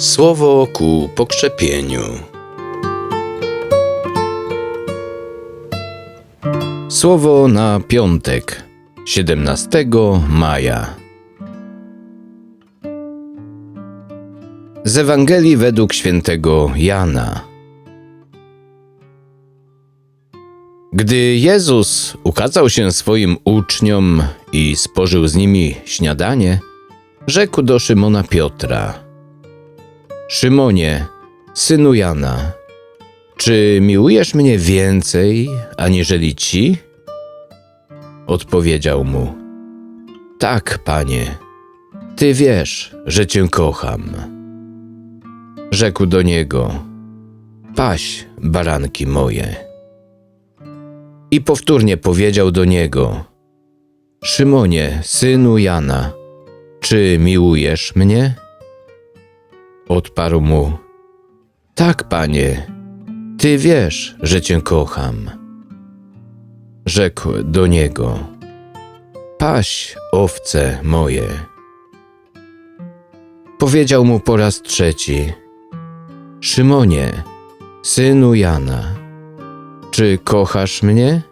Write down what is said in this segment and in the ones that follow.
Słowo ku pokrzepieniu. Słowo na piątek, 17 maja. Z Ewangelii według świętego Jana. Gdy Jezus ukazał się swoim uczniom i spożył z nimi śniadanie, rzekł do Szymona Piotra: Szymonie, synu Jana, czy miłujesz mnie więcej aniżeli ci? Odpowiedział mu: Tak, panie, ty wiesz, że cię kocham. Rzekł do niego: Paś, baranki moje. I powtórnie powiedział do niego: Szymonie, synu Jana, czy miłujesz mnie? Odparł mu: Tak, panie, ty wiesz, że cię kocham. Rzekł do niego: Paś owce moje. Powiedział mu po raz trzeci: Szymonie, synu Jana, czy kochasz mnie?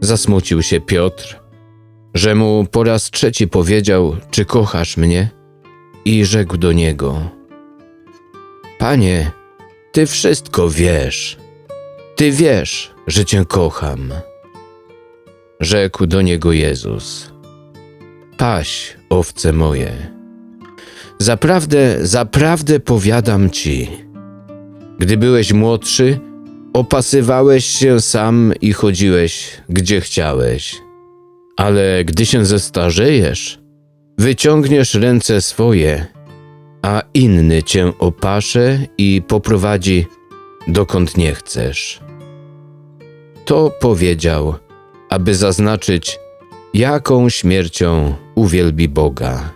Zasmucił się Piotr, że mu po raz trzeci powiedział: Czy kochasz mnie? I rzekł do niego: Panie, ty wszystko wiesz. Ty wiesz, że cię kocham. Rzekł do niego Jezus: Paś, owce moje. Zaprawdę, zaprawdę powiadam ci, gdy byłeś młodszy, opasywałeś się sam i chodziłeś, gdzie chciałeś. Ale gdy się zestarzejesz, wyciągniesz ręce swoje, a inny cię opasze i poprowadzi dokąd nie chcesz. To powiedział, aby zaznaczyć, jaką śmiercią uwielbi Boga.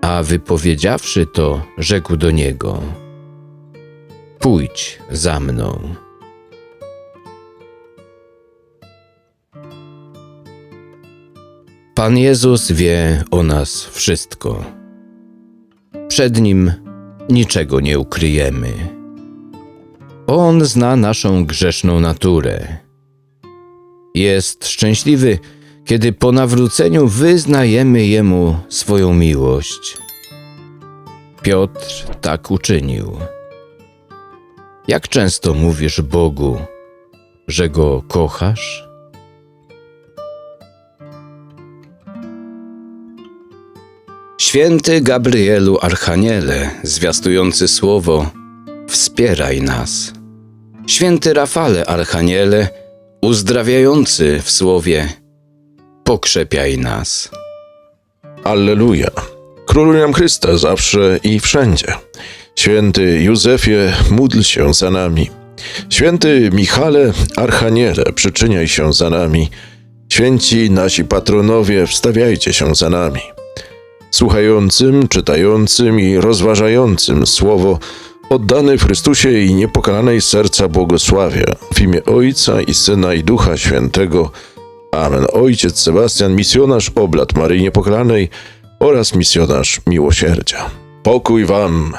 A wypowiedziawszy to, rzekł do niego: Pójdź za mną. Pan Jezus wie o nas wszystko. Przed Nim niczego nie ukryjemy. On zna naszą grzeszną naturę. Jest szczęśliwy, kiedy po nawróceniu wyznajemy Jemu swoją miłość. Piotr tak uczynił. Jak często mówisz Bogu, że Go kochasz? Święty Gabrielu Archaniele, zwiastujący słowo, wspieraj nas. Święty Rafale Archaniele, uzdrawiający w słowie, pokrzepiaj nas. Alleluja. Króluj nam Chrysta zawsze i wszędzie. Święty Józefie, módl się za nami. Święty Michale, Archaniele, przyczyniaj się za nami. Święci nasi patronowie, wstawiajcie się za nami. Słuchającym, czytającym i rozważającym słowo oddany w Chrystusie i niepokalanej serca błogosławię w imię Ojca i Syna i Ducha Świętego. Amen. Ojciec Sebastian, misjonarz oblat Maryi Niepokalanej oraz misjonarz miłosierdzia. Pokój wam!